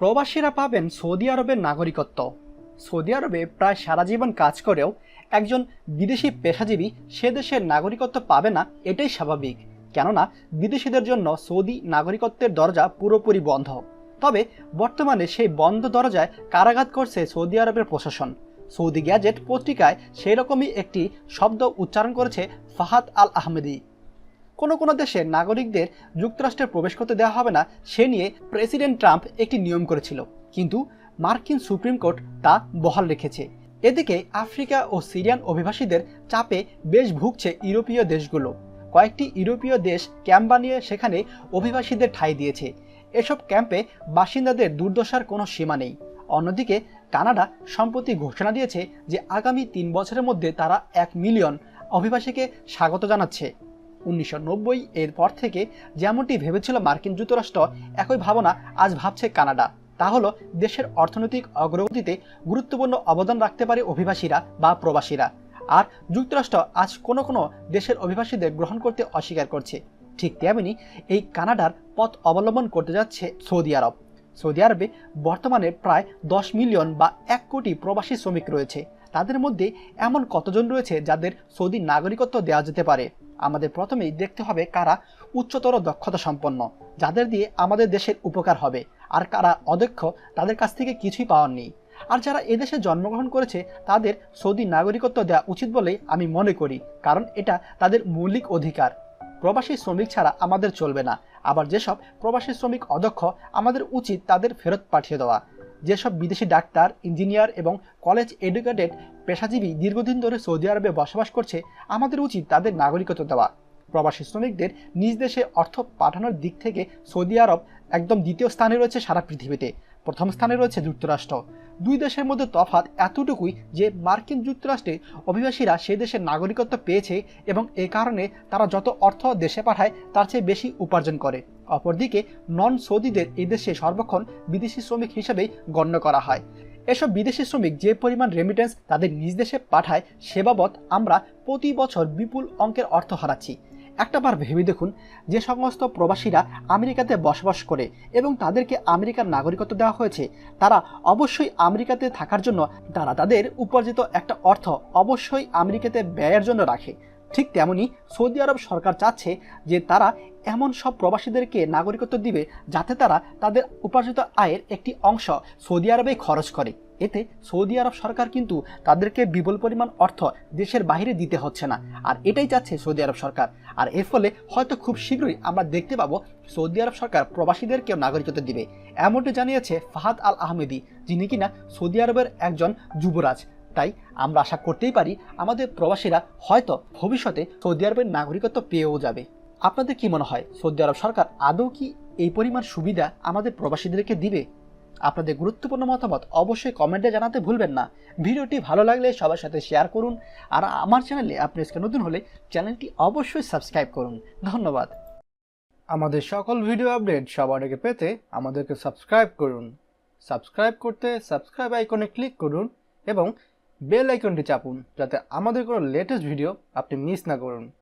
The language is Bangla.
প্রবাসীরা পাবেন সৌদি আরবের নাগরিকত্ব। সৌদি আরবে প্রায় সারা জীবন কাজ করেও একজন বিদেশি পেশাজীবী সে দেশের নাগরিকত্ব পাবে না, এটাই স্বাভাবিক। কেননা, বিদেশিদের জন্য সৌদি নাগরিকত্বের দরজা পুরোপুরি বন্ধ। তবে বর্তমানে সেই বন্ধ দরজায় কারাঘাত করছে সৌদি আরবের প্রশাসন। সৌদি গ্যাজেট পত্রিকায় সেই রকমই একটি শব্দ উচ্চারণ করেছে ফাহাদ আল আহমেদি। কোনো কোনো দেশে নাগরিকদের যুক্তরাষ্ট্রে প্রবেশ করতে দেওয়া হবে না, সে নিয়ে প্রেসিডেন্ট ট্রাম্প একটি নিয়ম করেছিল। কিন্তু মার্কিন সুপ্রিম কোর্ট তা বহাল রেখেছে। এদিকে আফ্রিকা ও সিরিয়ান অভিবাসীদের চাপে বেশ ভুগছে ইউরোপীয় দেশগুলো। কয়েকটি ইউরোপীয় দেশ ক্যাম্প বানিয়ে সেখানে অভিবাসীদের ঠাঁই দিয়েছে। এসব ক্যাম্পে বাসিন্দাদের দুর্দশার কোনো সীমা নেই। অন্যদিকে কানাডা সম্প্রতি ঘোষণা দিয়েছে যে আগামী তিন বছরের মধ্যে তারা এক মিলিয়ন অভিবাসীকে স্বাগত জানাচ্ছে। উনিশশো নব্বই এর পর থেকে যেমনটি ভেবেছিল মার্কিন যুক্তরাষ্ট্র, একই ভাবনা আজ ভাবছে কানাডা। তা হলো, দেশের অর্থনৈতিক অগ্রগতিতে গুরুত্বপূর্ণ অবদান রাখতে পারে অভিবাসীরা বা প্রবাসীরা। আর যুক্তরাষ্ট্র আজ কোনো কোনো দেশের অভিবাসীদের গ্রহণ করতে অস্বীকার করছে। ঠিক তেমনি এই কানাডার পথ অবলম্বন করতে যাচ্ছে সৌদি আরব। সৌদি আরবে বর্তমানে প্রায় দশ মিলিয়ন বা এক কোটি প্রবাসী শ্রমিক রয়েছে। তাদের মধ্যে এমন কতজন রয়েছে যাদের সৌদি নাগরিকত্ব দেওয়া যেতে পারে? আমাদের প্রথমেই দেখতে হবে কারা উচ্চতর দক্ষতা সম্পন্ন, যাদের দিয়ে আমাদের দেশের উপকার হবে, আর কারা অদক্ষ, তাদের কাছ থেকে কিছুই পাওয়ার নেই আর যারা এদেশে জন্মগ্রহণ করেছে, তাদের সৌদি নাগরিকত্ব দেওয়া উচিত বলেই আমি মনে করি, কারণ এটা তাদের মৌলিক অধিকার। প্রবাসী শ্রমিক ছাড়া আমাদের চলবে না। আবার যেসব প্রবাসী শ্রমিক অদক্ষ, আমাদের উচিত তাদের ফেরত পাঠিয়ে দেওয়া। যেসব বিদেশি ডাক্তার, ইঞ্জিনিয়ার এবং কলেজ এডুকেটেড পেশাজীবী দীর্ঘদিন ধরে সৌদি আরবে বসবাস করছে, আমাদের উচিত তাদের নাগরিকত্ব দেওয়া। প্রবাসী শ্রমিকদের নিজ দেশে অর্থ পাঠানোর দিক থেকে সৌদি আরব একদম দ্বিতীয় স্থানে রয়েছে সারা পৃথিবীতে। প্রথম স্থানে রয়েছে যুক্তরাষ্ট্র। দুই দেশের মধ্যে তফাৎ এতটুকুই যে মার্কিন যুক্তরাষ্ট্রে অভিবাসীরা সে দেশের নাগরিকত্ব পেয়েছে এবং এ কারণে তারা যত অর্থ দেশে পাঠায়, তার চেয়ে বেশি উপার্জন করে। অপরদিকে নন সৌদিদের এই দেশে সর্বক্ষণ বিদেশি শ্রমিক হিসেবেই গণ্য করা হয়। এসব বিদেশি শ্রমিক যে পরিমাণ রেমিটেন্স তাদের নিজ দেশে পাঠায়, সে বাবদ আমরা প্রতি বছর বিপুল অঙ্কের অর্থ হারাচ্ছি। একটাবার ভেবে দেখুন, যে সমস্ত প্রবাসীরা আমেরিকাতে বসবাস করে এবং তাদেরকে আমেরিকার নাগরিকত্ব দেওয়া হয়েছে, তারা অবশ্যই আমেরিকাতে থাকার জন্য, তারা তাদের উপার্জিত একটা অর্থ অবশ্যই আমেরিকাতে ব্যয়ের জন্য রাখে। ঠিক তেমনি সৌদি আরব সরকার চাচ্ছে যে তারা এমন সব প্রবাসীদেরকে নাগরিকত্ব দিবে যাতে তারা তাদের উপার্জিত আয়ের একটি অংশ সৌদি আরবেই খরচ করে। এতে সৌদি আরব সরকার কিন্তু তাদেরকে বিপুল পরিমাণ অর্থ দেশের বাইরে দিতে হচ্ছে না। আর এটাই চাচ্ছে সৌদি আরব সরকার। আর এর ফলে হয়তো খুব শীঘ্রই আমরা দেখতে পাবো সৌদি আরব সরকার প্রবাসীদেরকেও নাগরিকত্ব দিবে। এমনটি জানিয়েছে ফাহাদ আল আহমেদি, যিনি কিনা সৌদি আরবের একজন যুবরাজ। তাই আমরা আশা করতেই পারি আমাদের প্রবাসীরা হয়তো ভবিষ্যতে সৌদি আরবের নাগরিকত্ব পেয়েও যাবে। আপনাদের কি মনে হয়, সৌদি আরব সরকার আদৌ কি এই পরিমাণ সুবিধা আমাদের প্রবাসীদেরকে দিবে? আপনাদের গুরুত্বপূর্ণ মতামত অবশ্যই কমেন্টে জানাতে ভুলবেন না। ভিডিওটি ভালো লাগলে সবার সাথে শেয়ার করুন আর আমার চ্যানেলে আপনি আজকে নতুন হলে চ্যানেলটি অবশ্যই সাবস্ক্রাইব করুন। ধন্যবাদ। আমাদের সকল ভিডিও আপডেট সবার আগে পেতে আমাদেরকে সাবস্ক্রাইব করুন। সাবস্ক্রাইব করতে সাবস্ক্রাইব আইকনে ক্লিক করুন এবং বেল আইকনটি চাপুন যাতে আমাদের কোনো লেটেস্ট ভিডিও আপনি মিস না করুন।